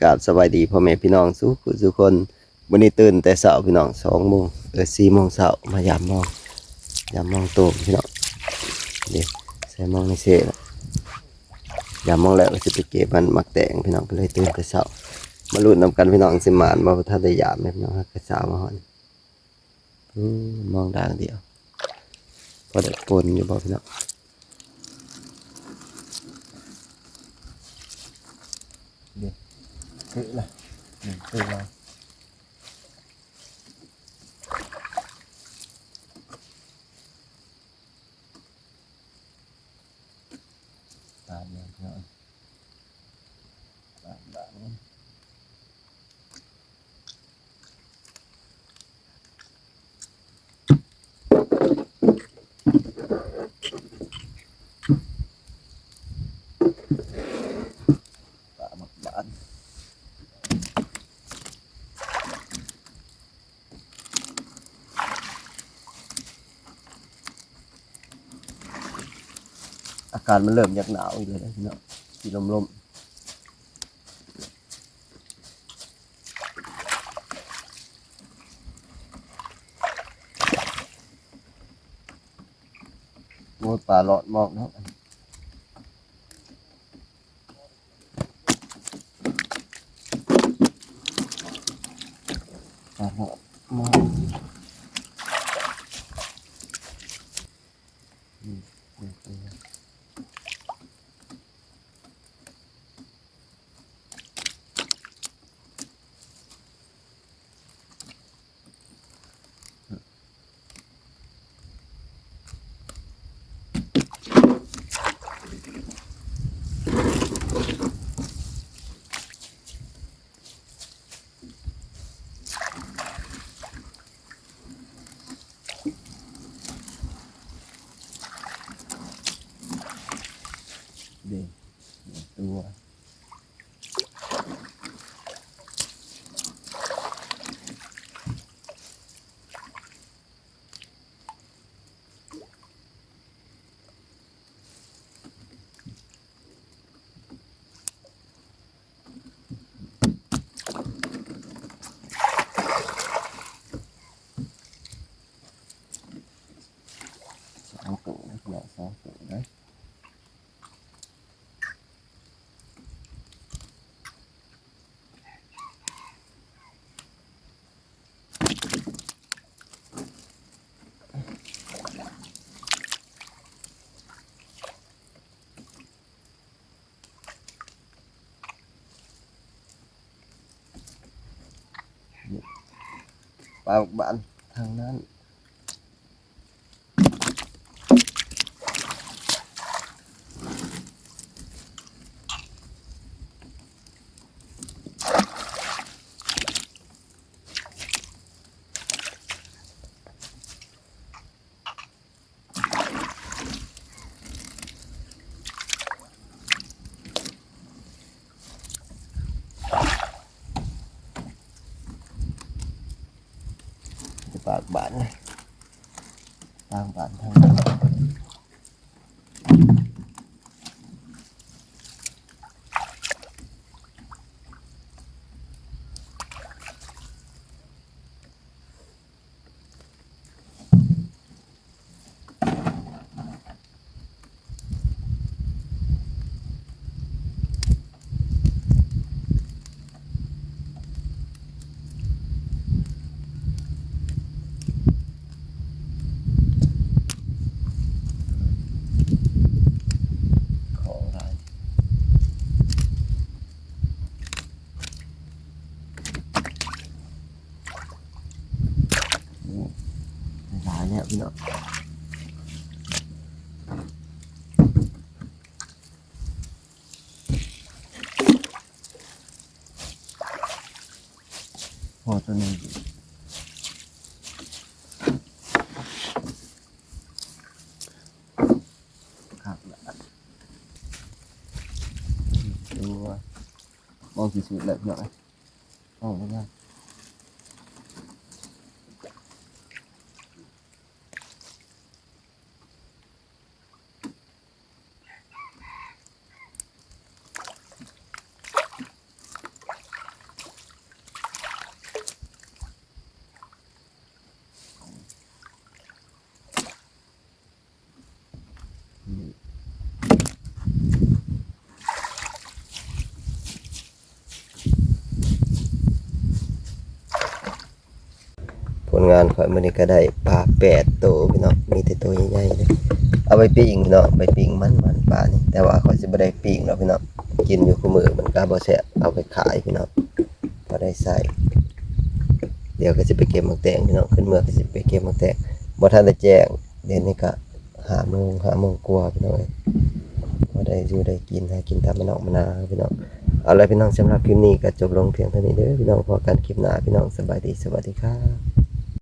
กราบสบายดีพ่อแม่พี่น้องสุขสุกคนวันนี้ตื่นแต่เช้าพี่น้องสองโมงเออสี่โมงเช้ามายามมองยามมองโตมพี่น้องเดี๋ยวใส่มองในเซ่ละยามมองแล้วก็จะไปเก็บมันมักแตงพี่น้องก็เลยตื่นแต่เช้ามาลุ้นนำกันพี่น้องสิมานบ่ทันได้ยามแม่พี่น้องกระสาวมาฮอนมมองด่างเดียวพอได้ปนอยู่บ่พี่น้อง คือละหนึ่งคือละตามเนี่ยเนาะตามตามเนี่ยตามบ้าน อากาศมันเริ่มอยากหนาวอีกเลยนะพี่น้องสีลมลมโอ้ป่าหลอดมอกนะป่าหลอดมอกอืมอืมอืม เด็กตัว สองตัวนะพี่น้องสองตัวนะ ปลาบ้า นทางนั้น จะปากบานเลยปากบานทางนั้นขออะไรนี่หลายเนี่ย พี่น้องพอตัวนี้อยู่ครับแล้วดูว่ามองกี่สุดเลยพี่น้องมองไม่ได้ งานข่อยมื้อนี้ก็ได้ปลาแปดโตวพี่น้องมีแต่ตัวใหญ่ๆเลยเอาไปปิ้งพี่น้องไปปิ้งมันมันปลานี่แต่ว่าข่อยสิบ่ได้ปิ้งหรอกพี่น้องกินอยู่คู่มือมันก็บ่แซ่บเอาไปขายพี่น้องพอได้ใส่เดี๋ยวก็สิไปเก็บมักแตงพี่น้องขึ้นเมื่อก็สิไปเก็บมักแตงบ่ทันได้แจ้งเดี๋ยวนี้ก็5โมง5โมงกว่าพี่น้องเอ้ยพอได้อยู่ได้กินให้กินตามมะนอกมะนาพี่น้องเอาละพี่น้องสำหรับคลิปนี้ก็จบลงเพียงเท่านี้เด้อพี่น้องพอกันคลิปหน้าพี่น้องสบายดีสวัสดีครับ